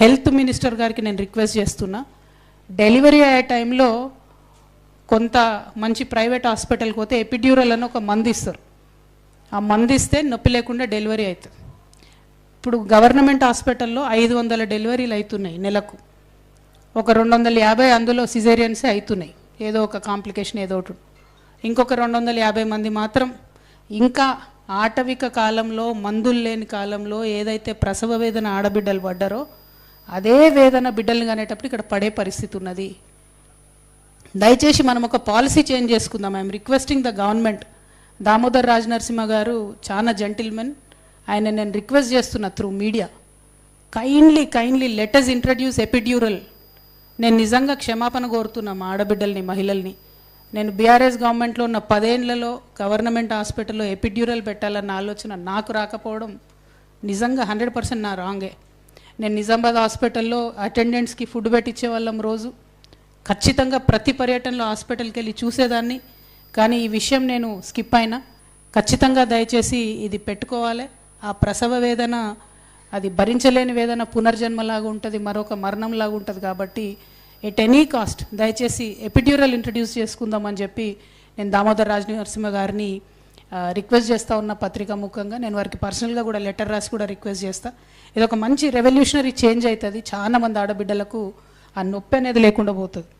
Health minister గారికి నేను request చేస్తున్నా. డెలివరీ అయ్యే టైంలో కొంత మంచి ప్రైవేట్ హాస్పిటల్కి పోతే ఎపిడ్యూరల్ అని ఒక మంది ఇస్తారు. ఆ మంది ఇస్తే నొప్పి లేకుండా డెలివరీ అవుతుంది. ఇప్పుడు గవర్నమెంట్ హాస్పిటల్లో ఐదు వందల డెలివరీలు అవుతున్నాయి నెలకు. ఒక రెండు వందల యాభై అందులో సిజేరియన్సే అవుతున్నాయి. ఏదో ఒక కాంప్లికేషన్ ఏదో ఒకటి. ఇంకొక రెండు వందల యాభై మంది మాత్రం ఇంకా ఆటవిక కాలంలో మందులు లేని కాలంలో ఏదైతే ప్రసవ వేదన ఆడబిడ్డలు పడ్డారో అదే వేదన బిడ్డల్ని కానేటప్పుడు ఇక్కడ పడే పరిస్థితి ఉన్నది. దయచేసి మనం ఒక పాలసీ చేంజ్ చేసుకుందాం. I'm requesting the government Damodar Raj Narasimha garu చాలా జెంటిల్మెన్ ఆయన నేను రిక్వెస్ట్ చేస్తున్నా through media kindly kindly letters introduce epidural నేను నిజంగా క్షమాపణ కోరుతున్నా మా ఆడబిడ్డల్ని మహిళల్ని. నేను బీఆర్ఎస్ గవర్నమెంట్లో ఉన్న పదేళ్ళలో గవర్నమెంట్ హాస్పిటల్లో ఎపిడ్యూరల్ పెట్టాలన్న ఆలోచన నాకు రాకపోవడం నిజంగా హండ్రెడ్ పర్సెంట్ నా రాంగే నేను నిజామాబాద్ హాస్పిటల్లో అటెండెంట్స్కి ఫుడ్ పెట్టించే వాళ్ళం రోజు. ఖచ్చితంగా ప్రతి పర్యటనలో హాస్పిటల్కి వెళ్ళి చూసేదాన్ని. కానీ ఈ విషయం నేను స్కిప్ అయినా. ఖచ్చితంగా దయచేసి ఇది పెట్టుకోవాలి. ఆ ప్రసవ వేదన అది భరించలేని వేదన పునర్జన్మలాగా ఉంటుంది మరొక మరణంలాగా ఉంటుంది కాబట్టి ఎట్ ఎనీ కాస్ట్ దయచేసి ఎపిడ్యూరల్ ఇంట్రడ్యూస్ చేసుకుందామని చెప్పి నేను దామోదర్ రాజ్ నరసింహ గారిని రిక్వెస్ట్ చేస్తా ఉన్న పత్రిక ముఖంగా నేను వారికి పర్సనల్గా కూడా లెటర్ రాసి కూడా రిక్వెస్ట్ చేస్తా. ఇది ఒక మంచి రెవల్యూషనరీ చేంజ్ అవుతుంది. చాలా మంది ఆడబిడ్డలకు ఆ నొప్పి అనేది లేకుండా పోతుంది.